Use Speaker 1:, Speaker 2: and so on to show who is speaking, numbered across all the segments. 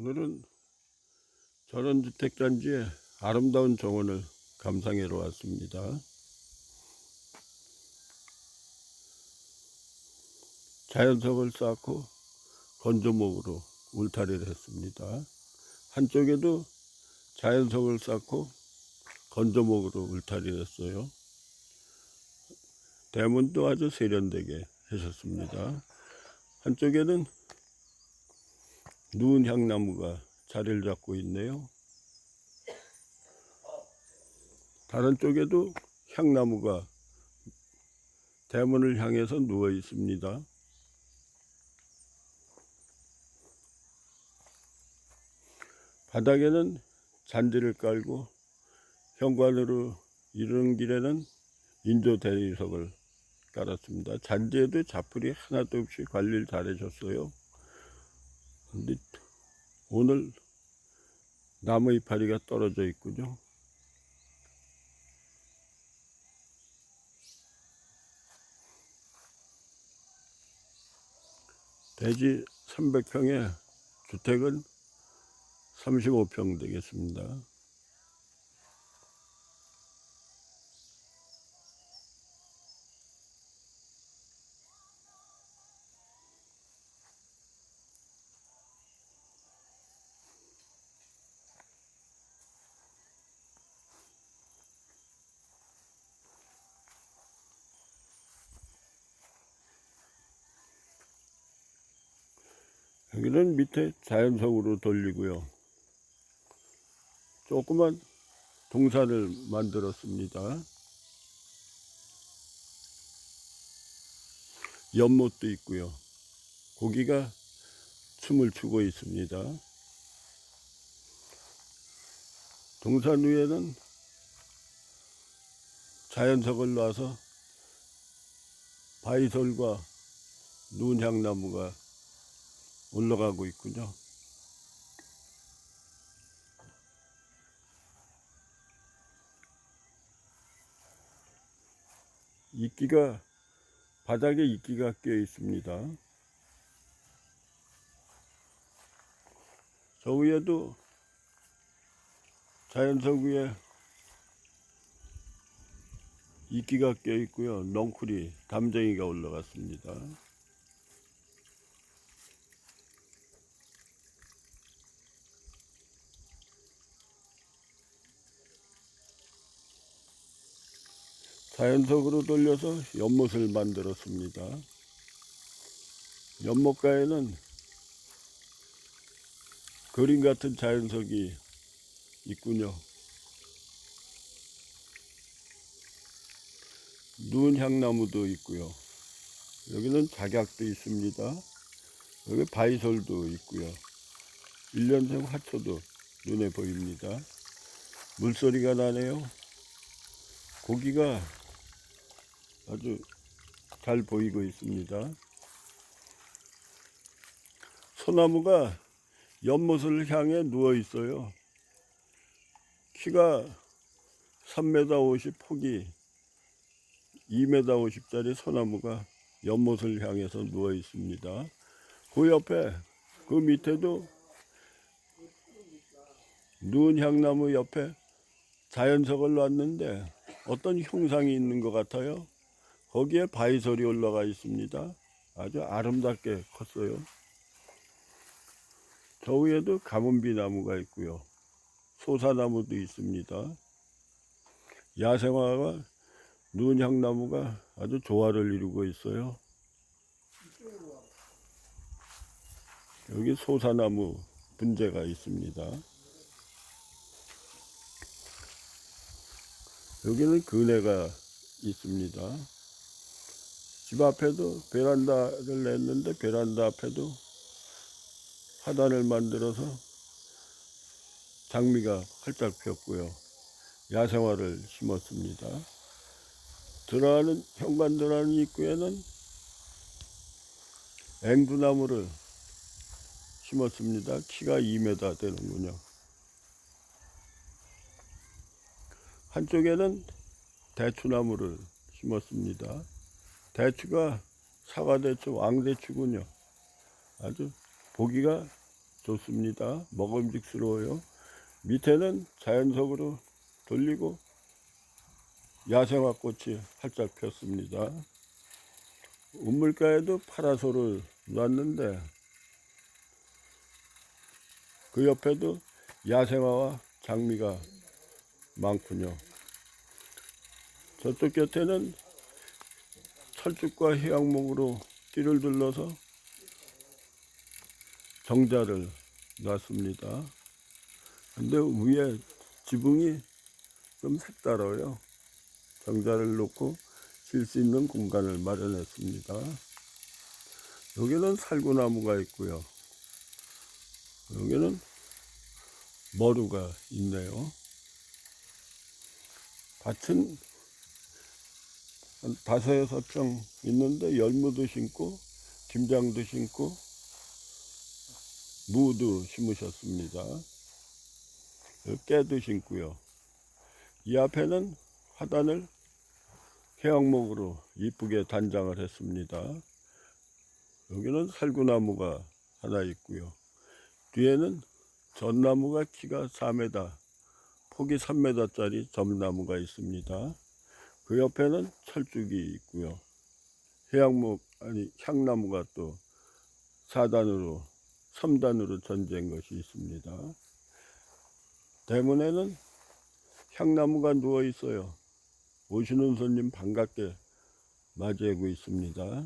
Speaker 1: 오늘은 전원주택단지의 아름다운 정원을 감상하러 왔습니다. 자연석을 쌓고 건조목으로 울타리를 했습니다. 한쪽에도 자연석을 쌓고 건조목으로 울타리를 했어요. 대문도 아주 세련되게 하셨습니다. 한쪽에는 누운 향나무가 자리를 잡고 있네요. 다른 쪽에도 향나무가 대문을 향해서 누워 있습니다. 바닥에는 잔디를 깔고 현관으로 이르는 길에는 인조 대리석을 깔았습니다. 잔디에도 자풀이 하나도 없이 관리를 잘 해줬어요. 근데 오늘 나무 이파리가 떨어져 있군요. 대지 300평의 주택은 35평 되겠습니다. 여기는 밑에 자연석으로 돌리고요. 조그만 동산을 만들었습니다. 연못도 있고요. 고기가 춤을 추고 있습니다. 동산 위에는 자연석을 놔서 바이솔과 눈향나무가 올라가고 있군요. 이끼가 바닥에 이끼가 껴 있습니다. 저 위에도 자연석 위에 이끼가 껴 있고요. 넝쿨이 담쟁이가 올라갔습니다. 자연석으로 돌려서 연못을 만들었습니다. 연못가에는 그림 같은 자연석이 있군요. 눈 향나무도 있고요. 여기는 작약도 있습니다. 여기 바이솔도 있고요. 일년생 화초도 눈에 보입니다. 물소리가 나네요. 고기가 아주 잘 보이고 있습니다. 소나무가 연못을 향해 누워 있어요. 키가 3m 50, 폭이 2m 50짜리 소나무가 연못을 향해서 누워 있습니다. 그 옆에 그 밑에도 눈 향나무 옆에 자연석을 놨는데 어떤 형상이 있는 것 같아요. 거기에 바위솔이 올라가 있습니다. 아주 아름답게 컸어요. 저 위에도 가문비 나무가 있고요. 소사나무도 있습니다. 야생화가 눈향나무가 아주 조화를 이루고 있어요. 여기 소사나무 분재가 있습니다. 여기는 그네가 있습니다. 집 앞에도 베란다를 냈는데 베란다 앞에도 화단을 만들어서 장미가 활짝 피었고요. 야생화를 심었습니다. 들어가는 현관 들어가는 입구에는 앵두나무를 심었습니다. 키가 2m 되는군요. 한쪽에는 대추나무를 심었습니다. 대추가 사과대추, 왕대추군요. 아주 보기가 좋습니다. 먹음직스러워요. 밑에는 자연석으로 돌리고 야생화 꽃이 활짝 폈습니다. 우물가에도 파라솔을 놨는데 그 옆에도 야생화와 장미가 많군요. 저쪽 곁에는 철쭉과 해양목으로 띠를 둘러서 정자를 놨습니다. 근데 위에 지붕이 좀 색다르요. 정자를 놓고 쉴 수 있는 공간을 마련했습니다. 여기는 살구나무가 있고요. 여기는 머루가 있네요. 밭은 한 다섯 여섯 평 있는데 열무도 심고 김장도 심고 무도 심으셨습니다. 깨도 심고요. 이 앞에는 화단을 해양목으로 이쁘게 단장을 했습니다. 여기는 살구나무가 하나 있고요. 뒤에는 전나무가 키가 4m, 폭이 3m짜리 점나무가 있습니다. 그 옆에는 철쭉이 있고요. 해양목 아니 향나무가 또 4단으로 3단으로 전된 것이 있습니다. 대문에는 향나무가 누워 있어요. 오시는 손님 반갑게 맞이하고 있습니다.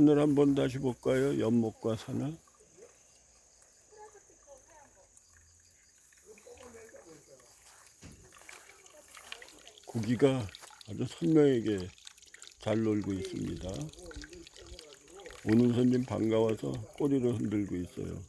Speaker 1: 산을 한번 다시 볼까요? 연목과 산을. 고기가 아주 선명하게 잘 놀고 있습니다. 오는 손님 반가워서 꼬리를 흔들고 있어요.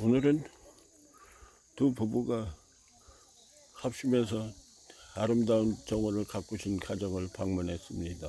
Speaker 1: 오늘은 두 부부가 합심해서 아름다운 정원을 가꾸신 가정을 방문했습니다.